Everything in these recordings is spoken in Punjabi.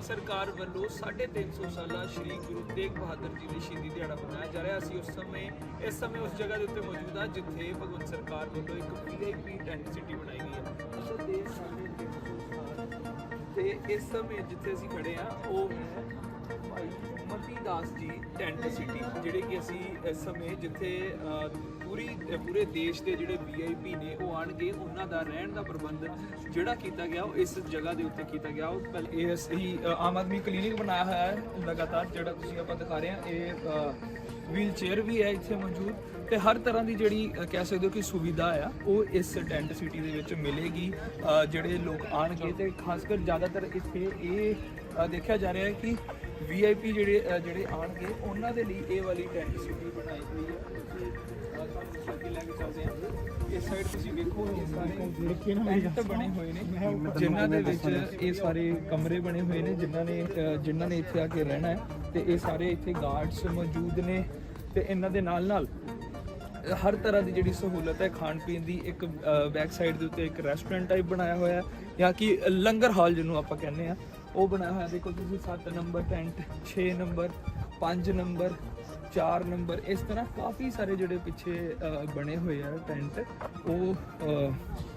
ਭਾਰਤ ਸਰਕਾਰ ਵੱਲੋਂ 350 ਸਾਲਾ ਸ਼੍ਰੀ ਗੁਰੂ ਤੇਗ ਬਹਾਦਰ ਜੀ ਦੇ ਸ਼ਹੀਦੀ ਦਿਹਾੜਾ ਮਨਾਇਆ ਜਾ ਰਿਹਾ। ਅਸੀਂ ਉਸ ਸਮੇਂ, ਇਸ ਸਮੇਂ ਉਸ ਜਗ੍ਹਾ ਦੇ ਉੱਤੇ ਮੌਜੂਦ ਹਾਂ ਜਿੱਥੇ ਭਗਵੰਤ ਸਰਕਾਰ ਵੱਲੋਂ ਇੱਕ ਵੀਆਈਪੀ ਟੈਂਟ ਸਿਟੀ ਬਣਾਈ ਗਈ ਹੈ। ਅਸਲ ਦੇ ਸਾਡੇ 300 ਸਾਲ ਤੇ ਇਸ ਸਮੇਂ ਜਿੱਥੇ ਅਸੀਂ ਖੜੇ ਹਾਂ, ਉਹ ਹੈ ਭਾਈ ਮਤੀ ਦਾਸ ਜੀ ਟੈਂਟ ਸਿਟੀ ਜਿਹੜੇ ਕਿ ਅਸੀਂ ਇਸ ਸਮੇਂ ਜਿੱਥੇ ਪੂਰੀ ਪੂਰੇ ਦੇਸ਼ ਦੇ ਜਿਹੜੇ ਵੀਆਈਪੀ ਨੇ ਉਹ ਆਣਗੇ। ਉਹਨਾਂ ਦਾ ਰਹਿਣ ਦਾ ਪ੍ਰਬੰਧ ਜਿਹੜਾ ਕੀਤਾ ਗਿਆ ਉਹ ਇਸ ਜਗ੍ਹਾ ਦੇ ਉੱਤੇ ਕੀਤਾ ਗਿਆ। ਉਹ ਪਹਿਲੇ ਇਹ ਅਸੀਂ ਆਮ ਆਦਮੀ ਕਲੀਨਿਕ ਬਣਾਇਆ ਹੋਇਆ ਹੈ ਲਗਾਤਾਰ ਜਿਹੜਾ ਤੁਸੀਂ ਆਪਾਂ ਦਿਖਾ ਰਹੇ ਹਾਂ ਇਹ ਵੀਲ ਚੇਅਰ ਵੀ ਹੈ ਇੱਥੇ ਮੌਜੂਦ। ਤੇ ਹਰ ਤਰ੍ਹਾਂ ਦੀ ਜਿਹੜੀ ਕਹਿ ਸਕਦੇ ਹੋ ਕਿ ਸੁਵਿਧਾ ਆ ਉਹ ਇਸ ਟੈਂਟ ਸਿਟੀ ਦੇ ਵਿੱਚ ਮਿਲੇਗੀ। ਜਿਹੜੇ ਲੋਕ ਆਣਗੇ ਤੇ ਖਾਸ ਕਰ ਜ਼ਿਆਦਾਤਰ ਇੱਥੇ ਇਹ ਦੇਖਿਆ ਜਾ ਰਿਹਾ ਹੈ ਕਿ ਵੀਆਈਪੀ ਜਿਹੜੇ ਅਹ, ਜਿਹੜੇ ਆਣਗੇ ਉਹਨਾਂ ਦੇ ਲਈ ਇਹ ਵਾਲੀ ਟੈਂਟ ਸਿਟੀ ਬਣਾਈ ਹੋਈ ਹੈ। ਅੱਗੇ ਲੈ ਕੇ ਚੱਲਦੇ ਹਾਂ ਇਸ ਸਾਈਡ ਤੁਸੀਂ ਵੇਖੋ ਇਹ ਸਾਰੇ ਟੈਂਟ ਬਣੇ ਹੋਏ ਨੇ ਜਿਨ੍ਹਾਂ ਦੇ ਵਿੱਚ ਇਹ ਸਾਰੇ ਕਮਰੇ ਬਣੇ ਹੋਏ ਨੇ, ਜਿਨ੍ਹਾਂ ਨੇ ਜਿਨ੍ਹਾਂ ਨੇ ਇੱਥੇ ਆ ਕੇ ਰਹਿਣਾ ਹੈ ਤੇ ਇਹ ਸਾਰੇ ਇੱਥੇ ਗਾਰਡਸ ਮੌਜੂਦ ਨੇ ਤੇ ਇਹਨਾਂ ਦੇ ਨਾਲ ਨਾਲ ਹਰ ਤਰ੍ਹਾਂ ਦੀ ਜਿਹੜੀ ਸਹੂਲਤ ਹੈ, ਖਾਣ ਪੀਣ ਦੀ ਇੱਕ ਬੈਕ ਸਾਈਡ ਦੇ ਉੱਤੇ ਇੱਕ ਰੈਸਟੋਰੈਂਟ ਟਾਈਪ ਬਣਾਇਆ ਹੋਇਆ ਹੈ ਜਾਂ ਕਿ ਲੰਗਰ ਹਾਲ ਜਿਹਨੂੰ ਆਪਾਂ ਕਹਿੰਦੇ ਆ ਉਹ ਬਣਾਇਆ ਹੋਇਆ, ਦੇਖੋ ਤੁਸੀਂ 7 number tent 6 number 5 number 4 number, ਇਸ ਤਰ੍ਹਾਂ ਕਾਫੀ ਸਾਰੇ ਜਿਹੜੇ ਪਿੱਛੇ ਬਣੇ ਹੋਏ ਆ ਟੈਂਟ, ਉਹ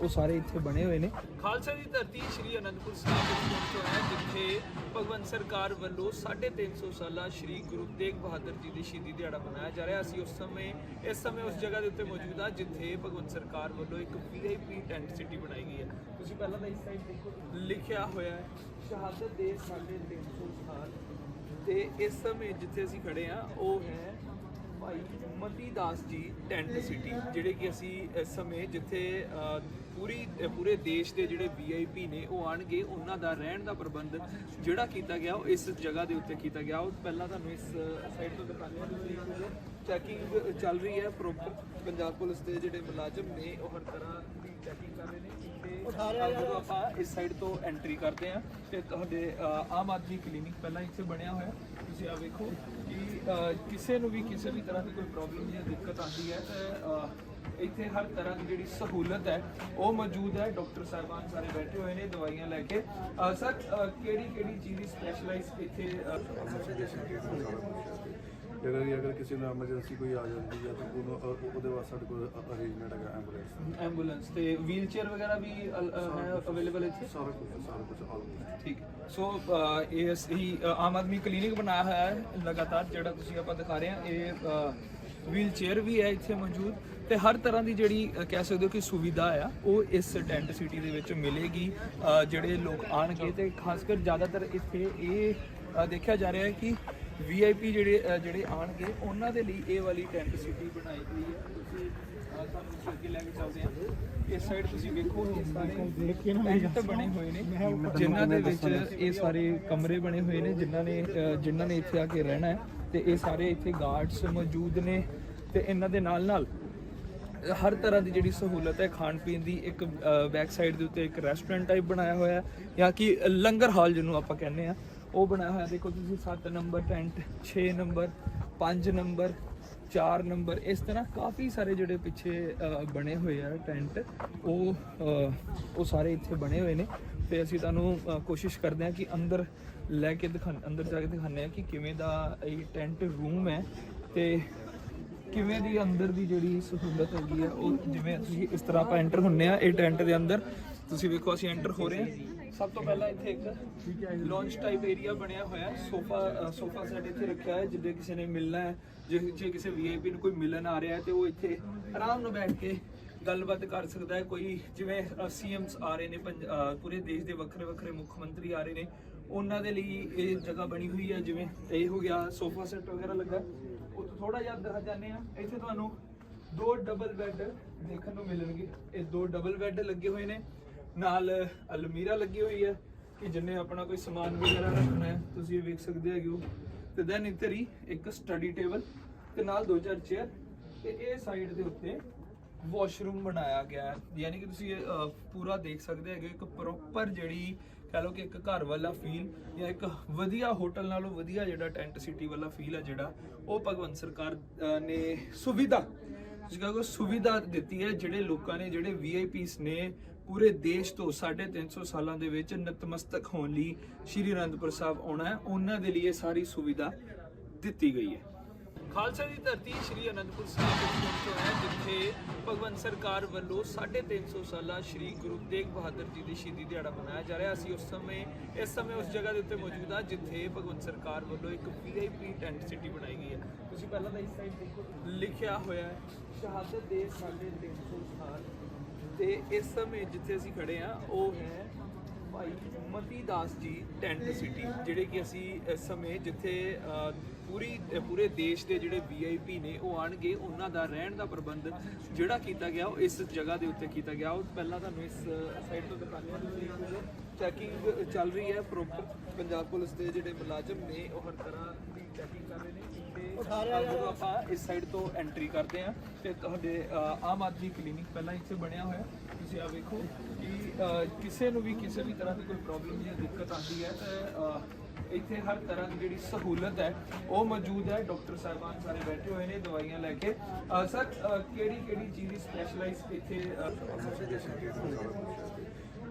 ਉਹ ਸਾਰੇ ਇੱਥੇ ਬਣੇ ਹੋਏ ਨੇ। ਖਾਲਸਾ ਦੀ ਧਰਤੀ ਸ਼੍ਰੀ ਅਨੰਦਪੁਰ ਸਾਹਿਬ ਵਿੱਚ ਪਹੁੰਚੋ ਹੈ, ਜਿੱਥੇ ਭਗਵੰਤ ਸਰਕਾਰ ਵੱਲੋਂ 350 ਸਾਲਾ ਸ਼੍ਰੀ ਗੁਰੂ ਤੇਗ ਬਹਾਦਰ ਜੀ ਦੀ ਸ਼ਹੀਦੀ ਦਿਹਾੜਾ ਮਨਾਇਆ ਜਾ ਰਿਹਾ। ਅਸੀਂ ਉਸ ਸਮੇਂ, ਇਸ ਸਮੇਂ ਉਸ ਜਗ੍ਹਾ ਦੇ ਉੱਤੇ ਮੌਜੂਦ ਹਾਂ, ਜਿੱਥੇ ਭਗਵੰਤ ਸਰਕਾਰ ਵੱਲੋਂ ਇੱਕ ਵੀਆਈਪੀ ਟੈਂਟ ਸਿਟੀ ਬਣਾਈ ਗਈ ਹੈ। ਤੁਸੀਂ ਪਹਿਲਾਂ ਤਾਂ ਇਸ ਸਾਈਡ ਦੇਖੋ, ਲਿਖਿਆ ਹੋਇਆ ਹੈ, ਸ਼ਹਾਦਤ ਦੇ 350 ਸਾਲ ਤੇ ਇਸ ਸਮੇਂ ਜਿੱਥੇ ਅਸੀਂ ਖੜੇ ਆ ਉਹ ਹੈ ਭਾਈ ਮਤੀ ਦਾਸ ਜੀ ਟੈਂਟ ਸਿਟੀ ਜਿਹੜੇ ਕਿ ਅਸੀਂ ਇਸ ਸਮੇਂ ਜਿੱਥੇ ਪੂਰੀ, ਪੂਰੇ ਦੇਸ਼ ਦੇ ਜਿਹੜੇ ਵੀਆਈਪੀ ਨੇ, ਉਹ ਆਣਗੇ ਉਹਨਾਂ ਦਾ ਰਹਿਣ ਦਾ ਪ੍ਰਬੰਧ ਜਿਹੜਾ ਕੀਤਾ ਗਿਆ, ਉਹ ਇਸ ਜਗ੍ਹਾ ਦੇ ਉੱਤੇ ਕੀਤਾ ਗਿਆ। ਉਹ ਪਹਿਲਾਂ ਤੁਹਾਨੂੰ ਇਸ ਸਾਈਡ ਤੋਂ ਦਿਖਾਉਂਦੇ ਹਾਂ, ਤੁਸੀਂ ਚੈਕਿੰਗ ਚੱਲ ਰਹੀ ਹੈ ਪ੍ਰੋਪਰ ਪੰਜਾਬ ਪੁਲਿਸ ਦੇ ਜਿਹੜੇ ਮੁਲਾਜ਼ਮ ਨੇ, ਉਹ ਹਰ ਤਰ੍ਹਾਂ ਦੀ ਚੈਕਿੰਗ ਕਰ ਰਹੇ ਨੇ। ਜਦੋਂ ਆਪਾਂ ਇਸ ਸਾਈਡ ਤੋਂ ਐਂਟਰੀ ਕਰਦੇ ਆ ਤੇ ਤੁਹਾਡੇ ਅਹ, ਆਮ ਆਦਮੀ ਕਲੀਨਿਕ ਪਹਿਲਾਂ ਇੱਥੇ ਬਣਿਆ ਹੋਇਆ। ਤੁਸੀਂ ਆ ਵੇਖੋ ਕਿ ਅਹ, ਕਿਸੇ ਨੂੰ ਵੀ ਕਿਸੇ ਵੀ ਤਰ੍ਹਾਂ ਦੀ ਕੋਈ ਪ੍ਰੋਬਲਮ ਜਾਂ ਦਿੱਕਤ ਆਉਂਦੀ ਹੈ ਤਾਂ ਅਹ, ਇੱਥੇ ਹਰ ਤਰ੍ਹਾਂ ਦੀ ਜਿਹੜੀ ਸਹੂਲਤ ਹੈ ਉਹ ਮੌਜੂਦ ਹੈ। ਡਾਕਟਰ ਸਾਹਿਬਾਨ ਸਾਰੇ ਬੈਠੇ ਹੋਏ ਨੇ ਦਵਾਈਆਂ ਲੈ ਕੇ। ਅਹ, ਸਰ ਕਿਹੜੀ ਕਿਹੜੀ ਚੀਜ਼ ਦੀ ਸਪੈਸ਼ਲਾਈਜ਼ ਇੱਥੇ ਅਗਰ ਅਗਰ ਕਿਸੇ ਨੂੰ ਐਮਰਜੈਂਸੀ ਕੋਈ ਆ ਜਾਂਦੀ ਹੈ ਤਾਂ ਉਹਨੂੰ ਅ- ਉਹਦੇ ਵਾਸਤੇ ਸਾਡੇ ਕੋਲ ਅਰੇਂਜਮੈਂਟ ਹੈਗਾ ਐਂਬੂਲੈਂਸ ਐਂਬੂਲੈਂਸ ਤੇ ਵੀਲ ਚੇਅਰ ਵਗੈਰਾ ਵੀ ਅਲ- ਹੈ ਅਵੇਲੇਬਲ ਇੱਥੇ? ਸਾਰਾ ਕੁਝ ਸਾਰਾ ਕੁਝ ਆਲਮੋਸਟ ਠੀਕ। ਸੋ ਅ, ਇਹ ਅ, ਆਮ ਆਦਮੀ ਕਲੀਨਿਕ ਬਣਾਇਆ ਹੋਇਆ ਹੈ ਲਗਾਤਾਰ ਜਿਹੜਾ ਤੁਸੀਂ ਆਪਾਂ ਦਿਖਾ ਰਹੇ ਹਾਂ ਇਹ ਵੀਲ ਚੇਅਰ ਵੀ ਹੈ ਇੱਥੇ ਮੌਜੂਦ ਤੇ ਹਰ ਤਰ੍ਹਾਂ ਦੀ ਜਿਹੜੀ ਅ, ਕਹਿ ਸਕਦੇ ਹੋ ਕਿ ਸੁਵਿਧਾ ਆ ਉਹ ਇਸ ਟੈਂਟ ਸਿਟੀ ਦੇ ਵਿੱਚ ਮਿਲੇਗੀ। ਅ, ਜਿਹੜੇ ਲੋਕ ਆਣਗੇ ਤੇ ਖਾਸ ਕਰ ਜ਼ਿਆਦਾਤਰ ਇੱਥੇ ਇਹ ਅ, ਦੇਖਿਆ ਜਾ ਰਿਹਾ ਹੈ ਕਿ ਵੀਆਈਪੀ ਜਿਹੜੇ ਜਿਹੜੇ ਆਣਗੇ ਉਹਨਾਂ ਦੇ ਲਈ ਇਹ ਵਾਲੀ ਟੈਂਟ ਸਿਟੀ ਬਣਾਈ ਹੋਈ ਹੈ। ਤੁਸੀਂ ਤੁਹਾਨੂੰ ਅੱਗੇ ਲੈ ਕੇ ਚੱਲਦੇ ਹਾਂ। ਇਸ ਸਾਈਡ ਤੁਸੀਂ ਵੇਖੋ ਇਹ ਸਾਰੇ ਟੈਂਟ ਬਣੇ ਹੋਏ ਨੇ। ਜਿਨ੍ਹਾਂ ਦੇ ਵਿੱਚ ਇਹ ਸਾਰੇ ਕਮਰੇ ਬਣੇ ਹੋਏ ਨੇ ਜਿਨ੍ਹਾਂ ਨੇ ਜਿਨ੍ਹਾਂ ਨੇ ਇੱਥੇ ਆ ਕੇ ਰਹਿਣਾ ਹੈ। ਤੇ ਇਹ ਸਾਰੇ ਇੱਥੇ ਗਾਰਡਸ ਮੌਜੂਦ ਨੇ। ਤੇ ਇਹਨਾਂ ਦੇ ਨਾਲ ਨਾਲ ਹਰ ਤਰ੍ਹਾਂ ਦੀ ਜਿਹੜੀ ਸਹੂਲਤ ਹੈ ਖਾਣ ਪੀਣ ਦੀ ਇੱਕ ਬੈਕ ਸਾਈਡ ਦੇ ਉੱਤੇ ਇੱਕ ਰੈਸਟੋਰੈਂਟ ਟਾਈਪ ਬਣਾਇਆ ਹੋਇਆ ਹੈ। ਜਾਂ ਕਿ ਲੰਗਰ ਹਾਲ ਜਿਹਨੂੰ ਆਪਾਂ ਕਹਿੰਦੇ ਆ ਉਹ ਬਣਾਇਆ ਹੋਇਆ, ਦੇਖੋ ਤੁਸੀਂ 7 number, tent 6 number 5 number 4 number, ਇਸ ਤਰ੍ਹਾਂ ਕਾਫੀ ਸਾਰੇ ਜਿਹੜੇ ਪਿੱਛੇ ਬਣੇ ਹੋਏ ਆ ਟੈਂਟ, ਉਹ ਉਹ ਸਾਰੇ ਇੱਥੇ ਬਣੇ ਹੋਏ ਨੇ। ਤੇ ਅਸੀਂ ਤੁਹਾਨੂੰ ਕੋਸ਼ਿਸ਼ ਕਰਦੇ ਹਾਂ ਕਿ ਅੰਦਰ ਲੈ ਕੇ ਦਿਖਾ, ਅੰਦਰ ਜਾ ਕੇ ਦਿਖਾਉਂਦੇ ਹਾਂ ਕਿ ਕਿਵੇਂ ਦਾ ਇਹ ਟੈਂਟ ਰੂਮ ਹੈ ਤੇ ਕਿਵੇਂ ਦੀ ਅੰਦਰ ਦੀ ਜਿਹੜੀ ਸਹੂਲਤ ਹੈਗੀ ਆ, ਉਹ ਜਿਵੇਂ ਅਸੀਂ ਇਸ ਤਰ੍ਹਾਂ ਆਪਾਂ ਐਂਟਰ ਹੁੰਨੇ ਆ ਇਹ ਟੈਂਟ ਦੇ ਅੰਦਰ। ਤੁਸੀਂ ਵੇਖੋ ਅਸੀਂ ਐਂਟਰ ਹੋ ਰਹੇ ਹਾਂ। ਸਭ ਤੋਂ ਪਹਿਲਾਂ ਇੱਥੇ ਇੱਕ ਲੌਂਚ ਟਾਈਪ ਏਰੀਆ ਬਣਿਆ ਹੋਇਆ ਹੈ। ਸੋਫਾ ਸੋਫਾ ਸੈੱਟ ਇੱਥੇ ਰੱਖਿਆ ਹੈ ਜਿੱਦੇ ਕਿਸੇ ਨੇ ਮਿਲਣਾ ਹੈ। ਜੇ ਜੇ ਕਿਸੇ ਵੀਆਈਪੀ ਨੂੰ ਕੋਈ ਮਿਲਣ ਆ ਰਿਹਾ ਹੈ, ਤੇ ਉਹ ਇੱਥੇ ਆਰਾਮ ਨਾਲ ਬੈਠ ਕੇ ਗੱਲਬਾਤ ਕਰ ਸਕਦਾ ਹੈ। ਕੋਈ ਜਿਵੇਂ ਸੀਐਮਸ ਆ ਰਹੇ ਨੇ, ਪੰਜ- ਪੂਰੇ ਦੇਸ਼ ਦੇ ਵੱਖਰੇ ਵੱਖਰੇ ਮੁੱਖ ਮੰਤਰੀ ਆ ਰਹੇ ਨੇ। ਉਹਨਾਂ ਦੇ ਲਈ ਇਹ ਜਗ੍ਹਾ ਬਣੀ ਹੋਈ ਹੈ, ਜਿਵੇਂ ਇਹ ਹੋ ਗਿਆ, ਸੋਫਾ ਸੈੱਟ ਵਗੈਰਾ ਲੱਗਾ। ਉਹ ਤੋਂ ਥੋੜਾ ਜਿਹਾ ਅੰਦਰ ਜਾਂਦੇ ਆ ਇੱਥੇ ਤੁਹਾਨੂੰ ਦੋ ਡਬਲ ਬੈੱਡ ਦੇਖਣ ਨੂੰ ਮਿਲਣਗੇ। ਇਹ ਦੋ ਡਬਲ ਬੈੱਡ ਲੱਗੇ ਹੋਏ ਨੇ। ਨਾਲ ਅਲਮੀਰਾ ਲੱਗੀ ਹੋਈ ਹੈ ਕਿ ਜਿੰਨੇ ਆਪਣਾ ਕੋਈ ਸਮਾਨ ਵਗੈਰਾ ਰੱਖਣਾ ਹੈ, ਤੁਸੀਂ ਇਹ ਵੇਖ ਸਕਦੇ ਹੈਗੇ ਤੇ ਦੈਨ ਇੱਧਰ ਇੱਕ ਸਟੱਡੀ ਟੇਬਲ ਤੇ ਨਾਲ ਦੋ ਚਾਰ ਚੇਅਰ ਤੇ ਇਹ ਸਾਈਡ ਦੇ ਉੱਤੇ ਵਾਸ਼ਰੂਮ ਬਣਾਇਆ ਗਿਆ ਹੈ। ਯਾਨੀ ਕਿ ਤੁਸੀਂ ਪੂਰਾ ਦੇਖ ਸਕਦੇ ਹੈਗੇ ਇੱਕ ਪ੍ਰੋਪਰ ਜਿਹੜੀ ਕਹ ਲਓ ਕਿ ਇੱਕ ਘਰ ਵਾਲਾ ਫੀਲ ਜਾਂ ਇੱਕ ਵਧੀਆ ਹੋਟਲ ਨਾਲੋਂ ਵਧੀਆ ਜਿਹੜਾ ਟੈਂਟ ਸਿਟੀ ਵਾਲਾ ਫੀਲ ਹੈ ਜਿਹੜਾ, ਉਹ ਭਗਵੰਤ ਸਰਕਾਰ ਨੇ ਸੁਵਿਧਾ ਤੁਸੀਂ ਕਹੋਗੇ ਸੁਵਿਧਾ ਦਿੱਤੀ ਹੈ, ਜਿਹੜੇ ਲੋਕਾਂ ਨੇ, ਜਿਹੜੇ ਵੀਆਈਪੀਸ ਨੇ ਪੂਰੇ ਦੇਸ਼ ਤੋਂ 350 ਸਾਲਾਂ ਦੇ ਵਿੱਚ ਨਤਮਸਤਕ ਹੋਣ ਲਈ ਸ਼੍ਰੀ ਅਨੰਦਪੁਰ ਸਾਹਿਬ ਆਉਣਾ ਹੈ। ਉਹਨਾਂ ਦੇ ਲਈ ਇਹ ਸਾਰੀ ਸੁਵਿਧਾ ਦਿੱਤੀ ਗਈ ਹੈ। ਖਾਲਸਾ ਦੀ ਧਰਤੀ ਸ਼੍ਰੀ ਅਨੰਦਪੁਰ ਸਾਹਿਬ ਵਿੱਚ ਹੈ, ਜਿੱਥੇ ਭਗਵੰਤ ਸਰਕਾਰ ਵੱਲੋਂ 350 ਸਾਲਾ ਸ਼੍ਰੀ ਗੁਰੂ ਤੇਗ ਬਹਾਦਰ ਜੀ ਦੀ ਸ਼ਹੀਦੀ ਦਿਹਾੜਾ ਮਨਾਇਆ ਜਾ ਰਿਹਾ। ਅਸੀਂ ਉਸ ਸਮੇਂ, ਇਸ ਸਮੇਂ ਉਸ ਜਗ੍ਹਾ ਦੇ ਉੱਤੇ ਮੌਜੂਦ ਹਾਂ, ਜਿੱਥੇ ਭਗਵੰਤ ਸਰਕਾਰ ਵੱਲੋਂ ਇੱਕ ਵੀਆਈਪੀ ਟੈਂਟ ਸਿਟੀ ਬਣਾਈ ਗਈ ਹੈ। ਤੁਸੀਂ ਪਹਿਲਾਂ ਤਾਂ ਇਸ ਸਾਈਡ ਦੇਖੋ, ਲਿਖਿਆ ਹੋਇਆ ਹੈ, ਸ਼ਹਾਦਤ ਦੇ 350 ਸਾਲ ਤੇ ਇਸ ਸਮੇਂ ਜਿੱਥੇ ਅਸੀਂ ਖੜੇ ਆ ਉਹ ਹੈ ਭਾਈ ਮਤੀ ਦਾਸ ਜੀ ਟੈਂਟ ਸਿਟੀ ਜਿਹੜੇ ਕਿ ਅਸੀਂ ਇਸ ਸਮੇਂ ਜਿੱਥੇ ਪੂਰੀ ਪੂਰੇ ਦੇਸ਼ ਦੇ ਜਿਹੜੇ ਵੀਆਈਪੀ ਨੇ ਉਹ ਆਣਗੇ ਉਹਨਾਂ ਦਾ ਰਹਿਣ ਦਾ ਪ੍ਰਬੰਧ ਜਿਹੜਾ ਕੀਤਾ ਗਿਆ ਉਹ ਇਸ ਜਗ੍ਹਾ ਦੇ ਉੱਤੇ ਕੀਤਾ ਗਿਆ। ਉਹ ਪਹਿਲਾਂ ਤੁਹਾਨੂੰ ਇਸ ਸਾਈਡ ਤੋਂ ਦਿਖਾਉਂਦੇ ਹਾਂ ਤੁਸੀਂ ਚੈਕਿੰਗ ਚੱਲ ਰਹੀ ਹੈ ਪ੍ਰੋਪਰ ਪੰਜਾਬ ਪੁਲਿਸ ਦੇ ਜਿਹੜੇ ਮੁਲਾਜ਼ਮ ਨੇ ਉਹ ਹਰ ਤਰ੍ਹਾਂ ਦੀ ਚੈਕਿੰਗ ਕਰ ਰਹੇ ਨੇ ਤੇ ਜਦੋਂ ਆਪਾਂ ਇਸ ਸਾਈਡ ਤੋਂ ਐਂਟਰੀ ਕਰਦੇ ਆ ਤੇ ਤੁਹਾਡੇ ਆਮ ਆਦਮੀ ਕਲੀਨਿਕ ਪਹਿਲਾਂ ਇੱਥੇ ਬਣਿਆ ਹੋਇਆ। ਤੁਸੀਂ ਆ ਵੇਖੋ ਕਿ ਕਿਸੇ ਨੂੰ ਵੀ ਕਿਸੇ ਵੀ ਤਰ੍ਹਾਂ ਦੀ ਕੋਈ ਪ੍ਰੋਬਲਮ ਜਾਂ ਦਿੱਕਤ ਆਉਂਦੀ ਹੈ, ਤਾਂ ਇੱਥੇ ਹਰ ਤਰ੍ਹਾਂ ਦੀ ਜਿਹੜੀ ਸਹੂਲਤ ਹੈ, ਉਹ ਮੌਜੂਦ ਹੈ। ਡਾਕਟਰ ਸਾਹਿਬਾਨ ਸਾਰੇ ਬੈਠੇ ਹੋਏ ਨੇ ਦਵਾਈਆਂ ਲੈ ਕੇ। ਸਰ ਕਿਹੜੀ ਕਿਹੜੀ ਚੀਜ਼ ਦੀ ਸਪੈਸ਼ਲਾਈਜ਼ ਇੱਥੇ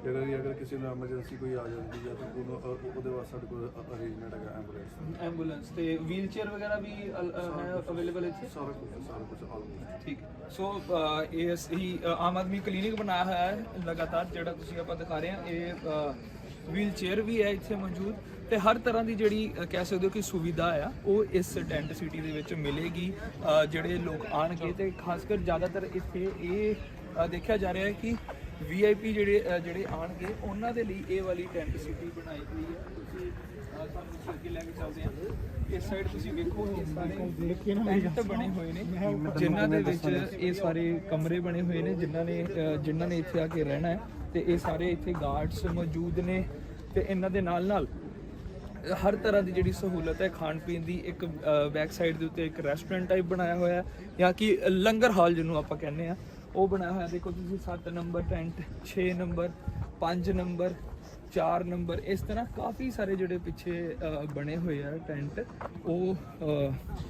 ਅਹ, ਅਗਰ ਅਗਰ ਕਿਸੇ ਨੂੰ ਐਮਰਜੈਂਸੀ ਕੋਈ ਆ ਜਾਂਦੀ ਹੈ ਤਾਂ ਉਹਨੂੰ ਅ- ਉਹਦੇ ਵਾਸਤੇ ਸਾਡੇ ਕੋਲ ਅਰੇਂਜਮੈਂਟ ਹੈਗਾ ਐਂਬੂਲੈਂਸ ਐਂਬੂਲੈਂਸ ਤੇ ਵੀਲ ਚੇਅਰ ਵਗੈਰਾ ਵੀ ਅਲ- ਹੈ ਅਵੇਲੇਬਲ ਇੱਥੇ? ਸਾਰਾ ਕੁਝ ਸਾਰਾ ਕੁਝ ਆਲਮੋਸਟ ਠੀਕ। ਸੋ ਅ, ਇਹ ਅਸੀਂ ਅ, ਆਮ ਆਦਮੀ ਕਲੀਨਿਕ ਬਣਾਇਆ ਹੋਇਆ ਹੈ ਲਗਾਤਾਰ ਜਿਹੜਾ ਤੁਸੀਂ ਆਪਾਂ ਦਿਖਾ ਰਹੇ ਹਾਂ ਇਹ ਵੀਲ ਚੇਅਰ ਵੀ ਹੈ ਇੱਥੇ ਮੌਜੂਦ ਤੇ ਹਰ ਤਰ੍ਹਾਂ ਦੀ ਜਿਹੜੀ ਅ, ਕਹਿ ਸਕਦੇ ਹੋ ਕਿ ਸੁਵਿਧਾ ਆ ਉਹ ਇਸ ਟੈਂਟ ਸਿਟੀ ਦੇ ਵਿੱਚ ਮਿਲੇਗੀ ਅ, ਜਿਹੜੇ ਲੋਕ ਆਣਗੇ ਤੇ ਖਾਸ ਕਰ ਜ਼ਿਆਦਾਤਰ ਇੱਥੇ ਇਹ ਅ, ਦੇਖਿਆ ਜਾ ਰਿਹਾ ਹੈ ਕਿ ਵੀਆਈਪੀ ਜਿਹੜੇ ਅ, ਜਿਹੜੇ ਆਣਗੇ ਉਹਨਾਂ ਦੇ ਲਈ ਇਹ ਵਾਲੀ ਟੈਂਟ ਸਿਟੀ ਬਣਾਈ ਗਈ ਹੈ। ਤੁਸੀਂ ਅ, ਤੁਹਾਨੂੰ ਇਸ ਅੱਗੇ ਲੈ ਕੇ ਚੱਲਦੇ ਹਾਂ। ਇਸ ਸਾਈਡ ਤੁਸੀਂ ਵੇਖੋ ਇਹ ਸਾਰੇ ਟੈਂਟ ਬਣੇ ਹੋਏ ਨੇ। ਜਿਨ੍ਹਾਂ ਦੇ ਵਿੱਚ ਇਹ ਸਾਰੇ ਕਮਰੇ ਬਣੇ ਹੋਏ ਨੇ ਜਿਨ੍ਹਾਂ ਨੇ ਅ, ਜਿਨ੍ਹਾਂ ਨੇ ਇੱਥੇ ਆ ਕੇ ਰਹਿਣਾ ਹੈ। ਤੇ ਇਹ ਸਾਰੇ ਇੱਥੇ ਗਾਰਡਸ ਮੌਜੂਦ ਨੇ। ਤੇ ਇਹਨਾਂ ਦੇ ਨਾਲ ਨਾਲ ਹਰ ਤਰ੍ਹਾਂ ਦੀ ਜਿਹੜੀ ਸਹੂਲਤ ਹੈ ਖਾਣ ਪੀਣ ਦੀ ਇੱਕ ਬੈਕ ਸਾਈਡ ਦੇ ਉੱਤੇ ਇੱਕ ਰੈਸਟੋਰੈਂਟ ਟਾਈਪ ਬਣਾਇਆ ਹੋਇਆ ਹੈ। ਜਾਂ ਕਿ ਲੰਗਰ ਹਾਲ ਜਿਹਨੂੰ ਆਪਾਂ ਕਹਿੰਦੇ ਆ ਉਹ ਬਣਾਇਆ ਹੋਇਆ, ਦੇਖੋ ਤੁਸੀਂ 7 number tent 6 number 5 number 4 number, ਇਸ ਤਰ੍ਹਾਂ ਕਾਫੀ ਸਾਰੇ ਜਿਹੜੇ ਪਿੱਛੇ ਬਣੇ ਹੋਏ ਆ ਟੈਂਟ, ਉਹ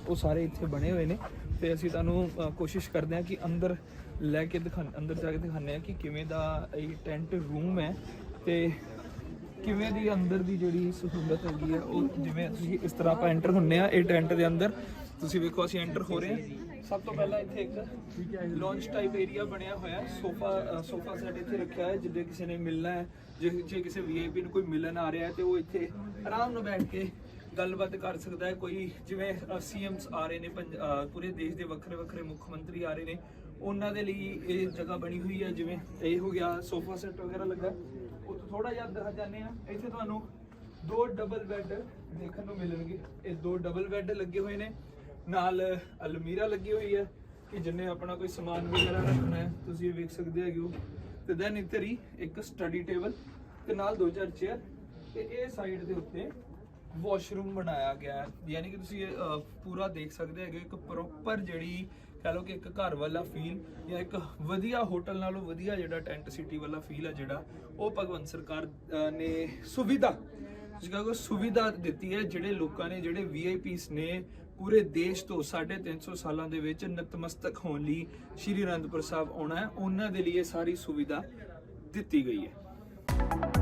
ਉਹ ਸਾਰੇ ਇੱਥੇ ਬਣੇ ਹੋਏ ਨੇ। ਤੇ ਅਸੀਂ ਤੁਹਾਨੂੰ ਕੋਸ਼ਿਸ਼ ਕਰਦੇ ਹਾਂ ਕਿ ਅੰਦਰ ਲੈ ਕੇ ਦਿਖਾ, ਅੰਦਰ ਜਾ ਕੇ ਦਿਖਾਉਂਦੇ ਹਾਂ ਕਿ ਕਿਵੇਂ ਦਾ ਇਹ ਟੈਂਟ ਰੂਮ ਹੈ ਤੇ ਕਿਵੇਂ ਦੀ ਅੰਦਰ ਦੀ ਜਿਹੜੀ ਸਹੂਲਤ ਹੈਗੀ ਆ, ਉਹ ਜਿਵੇਂ ਤੁਸੀਂ ਇਸ ਤਰ੍ਹਾਂ ਆਪਾਂ ਐਂਟਰ ਹੁੰਨੇ ਆ ਇਹ ਟੈਂਟ ਦੇ ਅੰਦਰ। ਤੁਸੀਂ ਵੇਖੋ ਅਸੀਂ ਐਂਟਰ ਹੋ ਰਹੇ ਹਾਂ। ਸਭ ਤੋਂ ਪਹਿਲਾਂ ਇੱਥੇ ਇੱਕ ਲੌਂਚ ਟਾਈਪ ਏਰੀਆ ਬਣਿਆ ਹੋਇਆ ਹੈ। ਸੋਫਾ ਸੋਫਾ ਸੈਟ ਇੱਥੇ ਰੱਖਿਆ ਹੈ ਜਿੱਦੇ ਕਿਸੇ ਨੇ ਮਿਲਣਾ ਹੈ। ਜੇ ਜੇ ਕਿਸੇ ਵੀਆਈਪੀ ਨੂੰ ਕੋਈ ਮਿਲਣ ਆ ਰਿਹਾ ਹੈ ਤੇ ਉਹ ਇੱਥੇ ਆਰਾਮ ਨਾਲ ਬੈਠ ਕੇ ਗੱਲਬਾਤ ਕਰ ਸਕਦਾ ਹੈ। ਕੋਈ ਜਿਵੇਂ ਸੀਐਮਸ ਆ ਰਹੇ ਨੇ, ਪੰਜ- ਪੂਰੇ ਦੇਸ਼ ਦੇ ਵੱਖਰੇ ਵੱਖਰੇ ਮੁੱਖ ਮੰਤਰੀ ਆ ਰਹੇ ਨੇ। ਉਹਨਾਂ ਦੇ ਲਈ ਇਹ ਜਗ੍ਹਾ ਬਣੀ ਹੋਈ ਹੈ, ਜਿਵੇਂ ਇਹ ਹੋ ਗਿਆ ਸੋਫਾ ਸੈੱਟ ਵਗੈਰਾ ਲੱਗਾ ਉਹ ਤੋਂ ਥੋੜਾ ਜਿਹਾ ਅੰਦਰ ਜਾਂਦੇ ਆ ਇੱਥੇ ਤੁਹਾਨੂੰ ਦੋ ਡਬਲ ਬੈੱਡ ਦੇਖਣ ਨੂੰ ਮਿਲਣਗੇ। ਇਹ ਦੋ ਡਬਲ ਬੈੱਡ ਲੱਗੇ ਹੋਏ ਨੇ। ਨਾਲ ਅਲਮੀਰਾ ਲੱਗੀ ਹੋਈ ਹੈ ਕਿ ਜਿੰਨੇ ਆਪਣਾ ਕੋਈ ਸਮਾਨ ਵਗੈਰਾ ਰੱਖਣਾ ਹੈ ਤੁਸੀਂ ਇਹ ਵੇਖ ਸਕਦੇ ਹੈਗੇ ਹੋ। ਤੇ ਦੈਨ ਇੱਧਰ ਹੀ ਇੱਕ ਸਟੱਡੀ ਟੇਬਲ ਤੇ ਨਾਲ ਦੋ ਚਾਰ ਚੇਅਰ ਤੇ ਇਹ ਸਾਈਡ ਦੇ ਉੱਤੇ ਵਾਸ਼ਰੂਮ ਬਣਾਇਆ ਗਿਆ ਹੈ। ਯਾਨੀ ਕਿ ਤੁਸੀਂ ਇਹ, ਪੂਰਾ ਦੇਖ ਸਕਦੇ ਹੈਗੇ ਇੱਕ ਪ੍ਰੋਪਰ ਜਿਹੜੀ ਕਹ ਲਓ ਕਿ ਇੱਕ ਘਰ ਵਾਲਾ ਫੀਲ ਜਾਂ ਇੱਕ ਵਧੀਆ ਹੋਟਲ ਨਾਲੋਂ ਵਧੀਆ ਜਿਹੜਾ ਟੈਂਟ ਸਿਟੀ ਵਾਲਾ ਫੀਲ ਹੈ ਜਿਹੜਾ ਉਹ ਭਗਵੰਤ ਸਰਕਾਰ ਨੇ ਸੁਵਿਧਾ ਤੁਸੀਂ ਕਹੋਗੇ ਸੁਵਿਧਾ ਦਿੱਤੀ ਹੈ ਜਿਹੜੇ ਲੋਕਾਂ ਨੇ ਜਿਹੜੇ ਵੀਆਈਪੀਸ ਨੇ ਪੂਰੇ ਦੇਸ਼ ਤੋਂ 350 ਸਾਲਾਂ ਦੇ ਵਿੱਚ ਨਤਮਸਤਕ ਹੋਣ ਲਈ ਸ਼੍ਰੀ ਅਨੰਦਪੁਰ ਸਾਹਿਬ ਆਉਣਾ ਹੈ। ਉਹਨਾਂ ਦੇ ਲਈ ਇਹ ਸਾਰੀ ਸੁਵਿਧਾ ਦਿੱਤੀ ਗਈ ਹੈ।